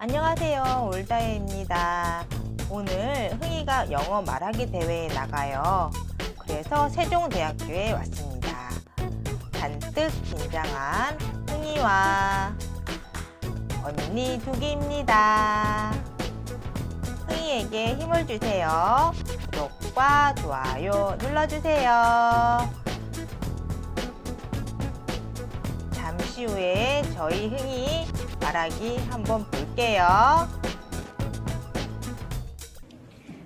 안녕하세요. 올다혜입니다. 오늘 흥이가 영어 말하기 대회에 나가요. 그래서 세종대학교에 왔습니다. 잔뜩 긴장한 흥이와 언니 두기입니다. 흥이에게 힘을 주세요. 구독과 좋아요 눌러주세요. 잠시 후에 저희 흥이 말하기 한번 볼게요.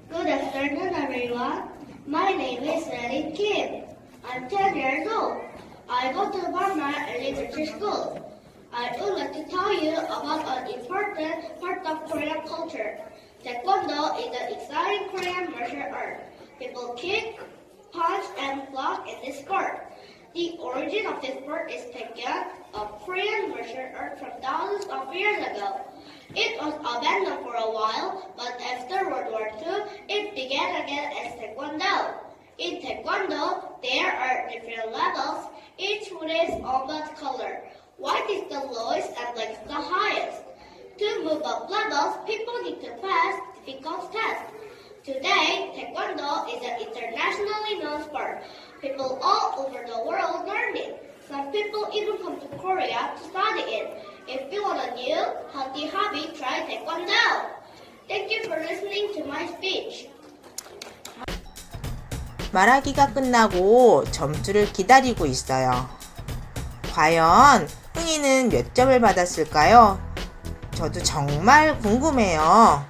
Good afternoon, everyone. My name is Ellie Kim. I'm 10 years old. I go to Burma Elementary School. I would like to tell you about an important part of Korean culture. Taekwondo is an exciting Korean martial art. People kick, punch, and block in this sport. The origin of this sport is taken Korean from thousands of years ago. It was abandoned for a while, but after World War II, it began again as Taekwondo. In Taekwondo, there are different levels, each with its own blood color. White is the lowest and black is the highest. To move up levels, people need to pass difficult tests. Today, Taekwondo is an internationally known sport. People all over the world learn it. Some people even come to Korea to study it. If you want a new, healthy hobby, try Taekwondo. Thank you for listening to my speech. 말하기가 끝나고 점수를 기다리고 있어요. 과연 흥이는 몇 점을 받았을까요? 저도 정말 궁금해요.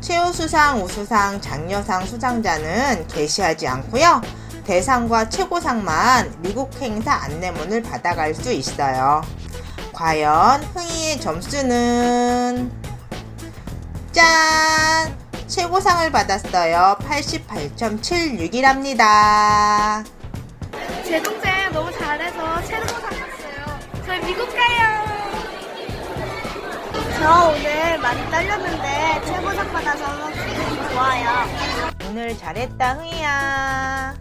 최우수상, 우수상, 장려상 수상자는 게시하지 않고요. 대상과 최고상만 미국 행사 안내문을 받아갈 수 있어요. 과연 흥이의 점수는 짠! 최고상을 받았어요. 88.76이랍니다. 제 동생 너무 잘해서 최고상 탔어요. 저희 미국 가요. 저 오늘 많이 떨렸는데 최고상 받아서 기분이 좋아요. 오늘 잘했다, 흥이야.